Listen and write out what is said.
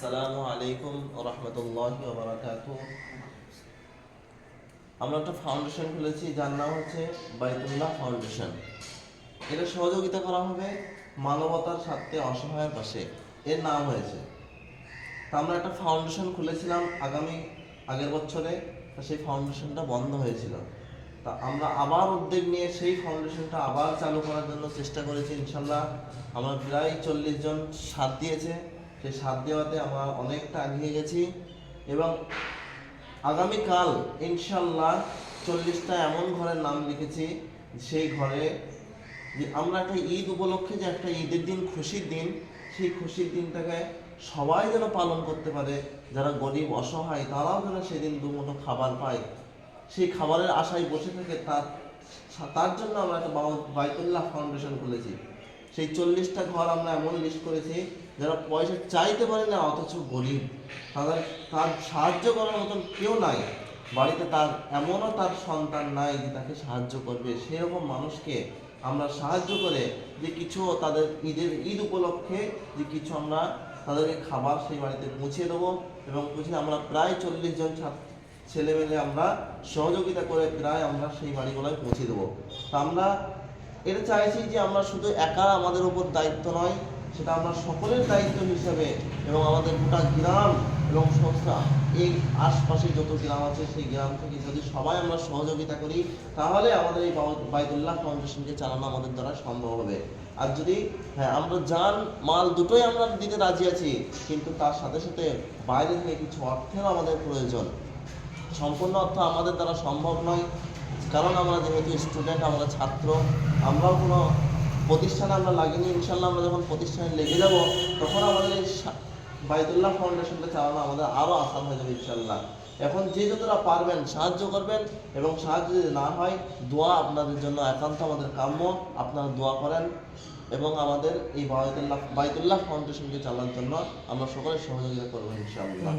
আসসালামু আলাইকুম রহমতুল্লাহ বারাকাত আমরা একটা ফাউন্ডেশন খুলেছি, যার নাম হচ্ছে বাইতুল্লাহ ফাউন্ডেশন এটা সহযোগিতা করা হবে মানবতার স্বার্থে অসহায়ের পাশে। এর নাম হয়েছে। তা আমরা একটা ফাউন্ডেশন খুলেছিলাম আগামী আগের বছরে সেই ফাউন্ডেশনটা বন্ধ হয়েছিল। তা আমরা আবার উদ্যোগ নিয়ে সেই ফাউন্ডেশনটা আবার চালু করার জন্য চেষ্টা করেছি ইনশাল্লাহ আমরা প্রায় চল্লিশ জন সাথ দিয়েছে। সেই সাথ দেওয়াতে আমরা অনেকটা এগিয়ে গেছি এবং আগামীকাল ইনশাল্লাহ চল্লিশটা এমন ঘরের নাম লিখেছি সেই ঘরে যে আমরা একটা ঈদ উপলক্ষে যে একটা ঈদের দিন, খুশির দিন, সেই খুশির দিনটাকে সবাই যেন পালন করতে পারে, যারা গরিব, অসহায়, তারাও যেন সেদিন দুমুঠো খাবার পায়। সেই খাবারের আশায় বসে থাকে তার তার জন্য আমরা একটা বাইতুল্লাহ ফাউন্ডেশন খুলেছি। সেই চল্লিশটা ঘর আমরা এমন লিস্ট করেছি, যারা পয়সা চাইতে পারে না, অথচ গরিব। তাদের, তার সাহায্য করার মতন কেউ নাই। বাড়িতে তার এমনও তার সন্তান নাই যে তাকে সাহায্য করবে। সেরকম মানুষকে আমরা সাহায্য করে যে কিছু তাদের ঈদের, ঈদ উপলক্ষে যে কিছু আমরা তাদেরকে খাবার সেই বাড়িতে পৌঁছে দেবো এবং পৌঁছে আমরা প্রায় চল্লিশ জন ছাত্র ছেলে মেলে আমরা সহযোগিতা করে প্রায় আমরা সেই বাড়িগুলোয় পৌঁছে দেবো। তা আমরা এটা চাইছি যে আমরা শুধু একা আমাদের উপর দায়িত্ব নয়, সেটা আমরা সকলের দায়িত্ব হিসাবে এবং আমাদের গোটা গ্রাম এবং সংস্থা, এই আশপাশে যত গ্রাম আছে সেই গ্রাম থেকে যদি সবাই আমরা সহযোগিতা করি, তাহলে আমাদের এই বাইদুল্লাহ ফাউন্ডেশনকে চালানো আমাদের দ্বারা সম্ভব হবে। আর যদি হ্যাঁ আমরা যান, মাল দুটোই আমরা দিতে রাজি আছি, কিন্তু তার সাথে সাথে বাইরে থেকে কিছু অর্থেরও আমাদের প্রয়োজন। সম্পূর্ণ অর্থ আমাদের দ্বারা সম্ভব নয় কারণ আমরা যেহেতু স্টুডেন্ট আমরা ছাত্র, আমরাও কোনো প্রতিষ্ঠানে আমরা লাগিনি, ইনশাল্লাহ আমরা যখন প্রতিষ্ঠানে লেগে যাব, তখন আমাদের এই বাইতুল্লাহ ফাউন্ডেশনটা চালানো আমাদের আরও আসান হয়ে যাবে, ইনশাল্লাহ। এখন যে যতটা পারবেন সাহায্য করবেন, এবং সাহায্য যদি না হয়, দোয়া আপনাদের জন্য একান্ত আমাদের কাম্য, আপনারা দোয়া করেন, এবং আমাদের এই বাইতুল্লাহ বাইতুল্লাহ ফাউন্ডেশনকে চালানোর জন্য আমরা সকলে সহযোগিতা করব ইনশাল্লাহ।